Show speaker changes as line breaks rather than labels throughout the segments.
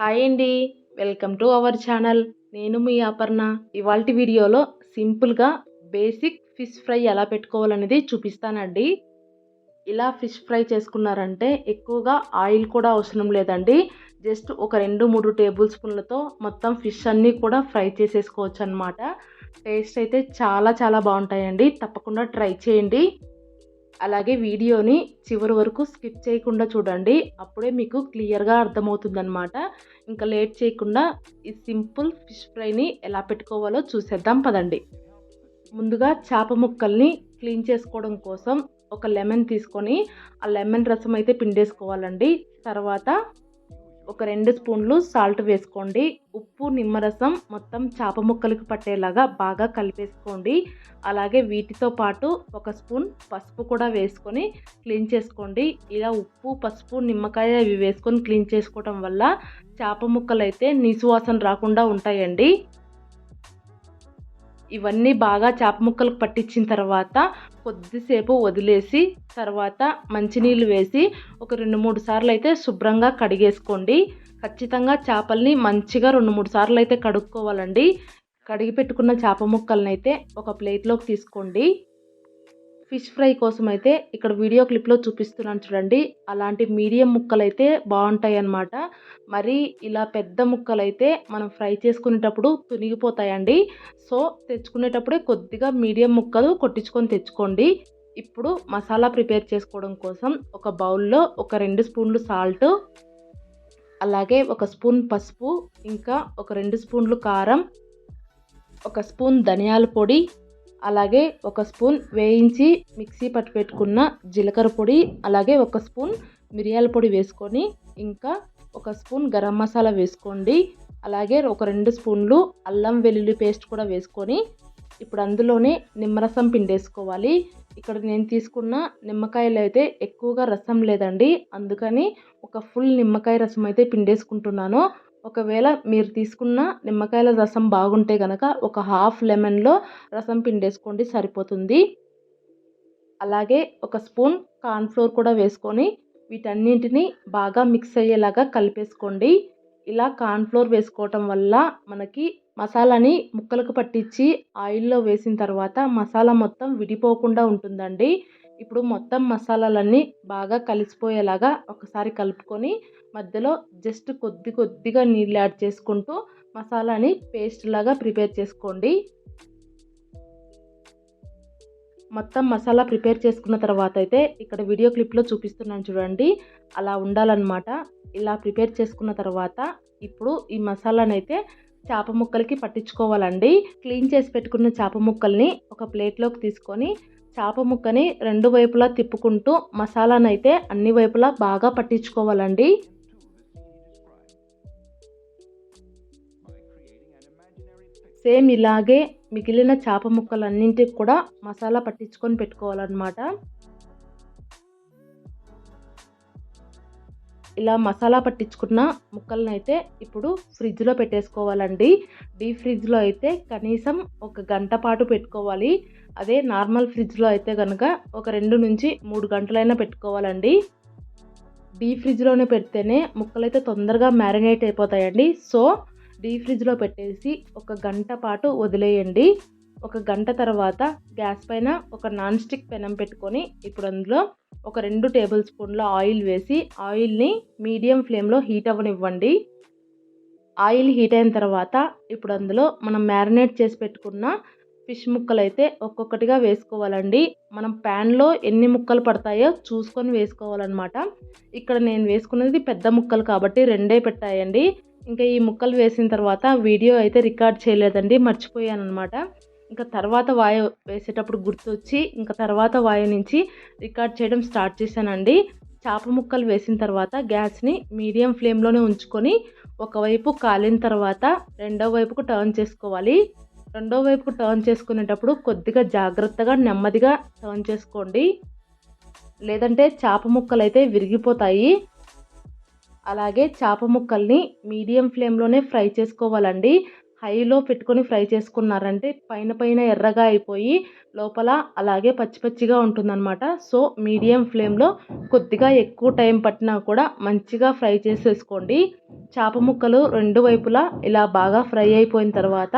Hi అండి. Welcome to our channel. నేను మీ అపర్ణ. ఇవాళ వీడియోలో సింపుల్గా బేసిక్ ఫిష్ ఫ్రై ఎలా పెట్టుకోవాలనేది చూపిస్తానండి. ఇలా ఫిష్ ఫ్రై చేసుకున్నారంటే ఎక్కువగా ఆయిల్ కూడా అవసరం లేదండి. జస్ట్ ఒక రెండు మూడు టేబుల్ స్పూన్లతో మొత్తం ఫిష్ అన్నీ కూడా ఫ్రై చేసేసుకోవచ్చు అనమాట టేస్ట్ అయితే చాలా చాలా బాగుంటాయండి. తప్పకుండా ట్రై చేయండి. అలాగే వీడియోని చివరి వరకు స్కిప్ చేయకుండా చూడండి. అప్పుడే మీకు క్లియర్గా అర్థమవుతుందనమాట ఇంకా లేట్ చేయకుండా ఈ సింపుల్ ఫిష్ ఫ్రైని ఎలా పెట్టుకోవాలో చూసేద్దాం పదండి. ముందుగా చేప ముక్కల్ని క్లీన్ చేసుకోవడం కోసం ఒక లెమన్ తీసుకొని ఆ లెమన్ రసం అయితే పిండేసుకోవాలండి. తర్వాత ఒక రెండు స్పూన్లు సాల్ట్ వేసుకోండి. ఉప్పు నిమ్మరసం మొత్తం చేప ముక్కలకు పట్టేలాగా బాగా కలిపేసుకోండి. అలాగే వీటితో పాటు ఒక స్పూన్ పసుపు కూడా వేసుకొని క్లీన్ చేసుకోండి. ఇలా ఉప్పు పసుపు నిమ్మకాయ ఇవి వేసుకొని క్లీన్ చేసుకోవడం వల్ల చేప ముక్కలు అయితే నీసువాసన రాకుండా ఉంటాయండి. ఇవన్నీ బాగా చేప ముక్కలకు పట్టించిన తర్వాత కొద్దిసేపు వదిలేసి తర్వాత మంచినీళ్ళు వేసి ఒక రెండు మూడు సార్లు అయితే శుభ్రంగా కడిగేసుకోండి. ఖచ్చితంగా చేపల్ని మంచిగా రెండు మూడు సార్లు అయితే కడుక్కోవాలండి. కడిగి పెట్టుకున్న చేప ముక్కలనైతే అయితే ఒక ప్లేట్లోకి తీసుకోండి. ఫిష్ ఫ్రై కోసం అయితే ఇక్కడ వీడియో క్లిప్లో చూపిస్తున్నాను చూడండి. అలాంటి మీడియం ముక్కలు అయితే బాగుంటాయి అన్నమాట మరి ఇలా పెద్ద ముక్కలు అయితే మనం ఫ్రై చేసుకునేటప్పుడు తునిగిపోతాయండి. సో తెచ్చుకునేటప్పుడే కొద్దిగా మీడియం ముక్కలు కొట్టించుకొని తెచ్చుకోండి. ఇప్పుడు మసాలా ప్రిపేర్ చేసుకోవడం కోసం ఒక బౌల్లో ఒక రెండు స్పూన్లు సాల్ట్ అలాగే ఒక స్పూన్ పసుపు ఇంకా ఒక రెండు స్పూన్లు కారం ఒక స్పూన్ ధనియాల పొడి అలాగే ఒక స్పూన్ వేయించి మిక్సీ పట్టి పెట్టుకున్న జీలకర్ర పొడి అలాగే ఒక స్పూన్ మిరియాల పొడి వేసుకొని ఇంకా ఒక స్పూన్ గరం మసాలా వేసుకోండి. అలాగే ఒక రెండు స్పూన్లు అల్లం వెల్లుల్లి పేస్ట్ కూడా వేసుకొని ఇప్పుడు అందులోనే నిమ్మరసం పిండేసుకోవాలి. ఇక్కడ నేను తీసుకున్న నిమ్మకాయలు అయితే ఎక్కువగా రసం లేదండి. అందుకని ఒక ఫుల్ నిమ్మకాయ రసం అయితే పిండేసుకుంటున్నాను. ఒకవేళ మీరు తీసుకున్న నిమ్మకాయల రసం బాగుంటే కనుక ఒక హాఫ్ లెమన్లో రసం పిండేసుకోండి సరిపోతుంది. అలాగే ఒక స్పూన్ కార్న్ఫ్లోర్ కూడా వేసుకొని వీటన్నింటిని బాగా మిక్స్ అయ్యేలాగా కలిపేసుకోండి. ఇలా కార్న్ఫ్లోర్ వేసుకోవటం వల్ల మనకి మసాలాని ముక్కలకు పట్టించి ఆయిల్లో వేసిన తర్వాత మసాలా మొత్తం విడిపోకుండా ఉంటుందండి. ఇప్పుడు మొత్తం మసాలాలన్నీ బాగా కలిసిపోయేలాగా ఒకసారి కలుపుకొని మధ్యలో జస్ట్ కొద్ది కొద్దిగా నీళ్ళు యాడ్ చేసుకుంటూ మసాలాని పేస్ట్ లాగా ప్రిపేర్ చేసుకోండి. మొత్తం మసాలా ప్రిపేర్ చేసుకున్న తర్వాత అయితే ఇక్కడ వీడియో క్లిప్లో చూపిస్తున్నాను చూడండి. అలా ఉండాలన్నమాట. ఇలా ప్రిపేర్ చేసుకున్న తర్వాత ఇప్పుడు ఈ మసాలాని అయితే చేప ముక్కలకి పట్టించుకోవాలండి. క్లీన్ చేసి పెట్టుకున్న చేప ముక్కల్ని ఒక ప్లేట్లోకి తీసుకొని చేప ముక్కని రెండు వైపులా తిప్పుకుంటూ మసాలానైతే అన్ని వైపులా బాగా పట్టించుకోవాలండి. సేమ్ ఇలాగే మిగిలిన చేప ముక్కలన్నింటికి కూడా మసాలా పట్టించుకొని పెట్టుకోవాలన్నమాట. ఇలా మసాలా పట్టించుకున్న ముక్కలను అయితే ఇప్పుడు ఫ్రిడ్జ్లో పెట్టేసుకోవాలండి. డీప్ ఫ్రిడ్జ్లో అయితే కనీసం ఒక గంట పాటు పెట్టుకోవాలి. అదే నార్మల్ ఫ్రిడ్జ్లో అయితే కనుక ఒక రెండు నుంచి మూడు గంటలైనా పెట్టుకోవాలండి. డీప్ ఫ్రిడ్జ్లోనే పెడితేనే ముక్కలైతే తొందరగా మ్యారినేట్ అయిపోతాయండి. సో డీప్ ఫ్రిడ్జ్లో పెట్టేసి ఒక గంట పాటు వదిలేయండి. ఒక గంట తర్వాత గ్యాస్ పైన ఒక నాన్ స్టిక్ పెనం పెట్టుకొని ఇప్పుడు అందులో ఒక రెండు టేబుల్ స్పూన్ల ఆయిల్ వేసి ఆయిల్ని మీడియం ఫ్లేమ్లో హీట్ అవ్వనివ్వండి. ఆయిల్ హీట్ అయిన తర్వాత ఇప్పుడు అందులో మనం మ్యారినేట్ చేసి పెట్టుకున్న ఫిష్ ముక్కలు అయితే ఒక్కొక్కటిగా వేసుకోవాలండి. మనం ప్యాన్లో ఎన్ని ముక్కలు పడతాయో చూసుకొని వేసుకోవాలన్నమాట. ఇక్కడ నేను వేసుకున్నది పెద్ద ముక్కలు కాబట్టి రెండే పెట్టాయండి. ఇంకా ఈ ముక్కలు వేసిన తర్వాత వీడియో అయితే రికార్డ్ చేయలేదండి మర్చిపోయాను అనమాట ఇంకా తర్వాత వాయు వేసేటప్పుడు గుర్తొచ్చి ఇంకా తర్వాత వాయు నుంచి రికార్డ్ చేయడం స్టార్ట్ చేశానండి. చేప ముక్కలు వేసిన తర్వాత గ్యాస్ని మీడియం ఫ్లేమ్లోనే ఉంచుకొని ఒకవైపు కాలిన తర్వాత రెండో వైపుకు టర్న్ చేసుకోవాలి. రెండో వైపుకు టర్న్ చేసుకునేటప్పుడు కొద్దిగా జాగ్రత్తగా నెమ్మదిగా టర్న్ చేసుకోండి. లేదంటే చేప ముక్కలు అయితే విరిగిపోతాయి. అలాగే చేప ముక్కల్ని మీడియం ఫ్లేమ్లోనే ఫ్రై చేసుకోవాలండి. హైలో పెట్టుకొని ఫ్రై చేసుకున్నారంటే పైన పైన ఎర్రగా అయిపోయి లోపల అలాగే పచ్చి పచ్చిగా ఉంటుందన్నమాట. సో మీడియం ఫ్లేమ్లో కొద్దిగా ఎక్కువ టైం పట్టినా కూడా మంచిగా ఫ్రై చేసేసుకోండి. చేప ముక్కలు రెండు వైపులా ఇలా బాగా ఫ్రై అయిపోయిన తర్వాత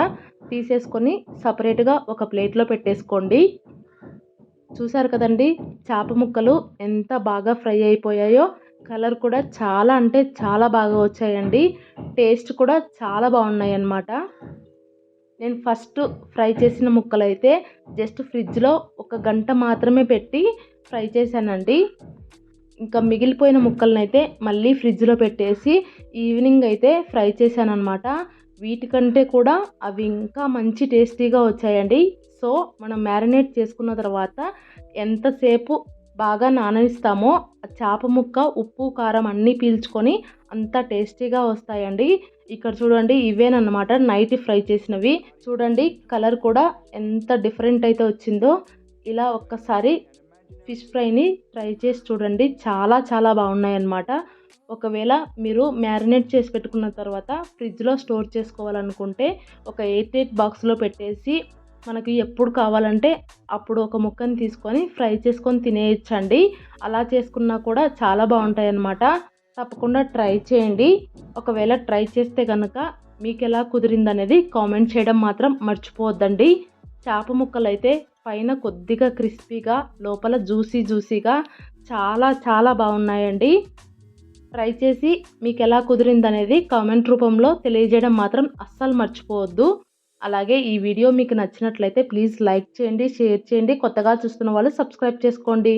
తీసేసుకొని సపరేట్గా ఒక ప్లేట్లో పెట్టేసుకోండి. చూసారు కదండి చేప ముక్కలు ఎంత బాగా ఫ్రై అయిపోయాయో కలర్ కూడా చాలా అంటే చాలా బాగా వచ్చాయండి. టేస్ట్ కూడా చాలా బాగున్నాయి అన్నమాట నేను ఫస్ట్ ఫ్రై చేసిన ముక్కలు అయితే జస్ట్ ఫ్రిడ్జ్లో ఒక గంట మాత్రమే పెట్టి ఫ్రై చేశానండి. ఇంకా మిగిలిపోయిన ముక్కలను అయితే మళ్ళీ ఫ్రిడ్జ్లో పెట్టేసి ఈవినింగ్ అయితే ఫ్రై చేశాను అనమాట వీటికంటే కూడా అవి ఇంకా మంచి టేస్టీగా వచ్చాయండి. సో మనం మ్యారినేట్ చేసుకున్న తర్వాత ఎంతసేపు బాగా నాననిస్తామో ఆ చేప ముక్క ఉప్పు కారం అన్నీ పీల్చుకొని అంత టేస్టీగా వస్తాయండి. ఇక్కడ చూడండి ఇవేనమాట నైట్ ఫ్రై చేసినవి. చూడండి కలర్ కూడా ఎంత డిఫరెంట్ అయితే వచ్చిందో. ఇలా ఒక్కసారి ఫిష్ ఫ్రైని ట్రై చేసి చూడండి చాలా చాలా బాగున్నాయి అన్నమాట ఒకవేళ మీరు మ్యారినేట్ చేసి పెట్టుకున్న తర్వాత ఫ్రిడ్జ్లో స్టోర్ చేసుకోవాలనుకుంటే ఒక ఎయిట్ ఎయిట్ బాక్స్లో పెట్టేసి మనకి ఎప్పుడు కావాలంటే అప్పుడు ఒక ముక్కని తీసుకొని ఫ్రై చేసుకొని తినేయచ్చండి. అలా చేసుకున్నా కూడా చాలా బాగుంటాయి అన్నమాట తప్పకుండా ట్రై చేయండి. ఒకవేళ ట్రై చేస్తే కనుక మీకు ఎలా కుదిరిందనేది కామెంట్ చేయడం మాత్రం మర్చిపోవద్దండి. చేప ముక్కలు అయితే పైన కొద్దిగా క్రిస్పీగా లోపల జ్యూసీ జ్యూసీగా చాలా చాలా బాగున్నాయండి. ట్రై చేసి మీకు ఎలా కుదిరిందనేది కామెంట్ రూపంలో తెలియజేయడం మాత్రం అస్సలు మర్చిపోవద్దు. అలాగే ఈ వీడియో మీకు నచ్చినట్లయితే ప్లీజ్ లైక్ చేయండి షేర్ చేయండి. కొత్తగా చూస్తున్న వాళ్ళు సబ్స్క్రైబ్ చేసుకోండి.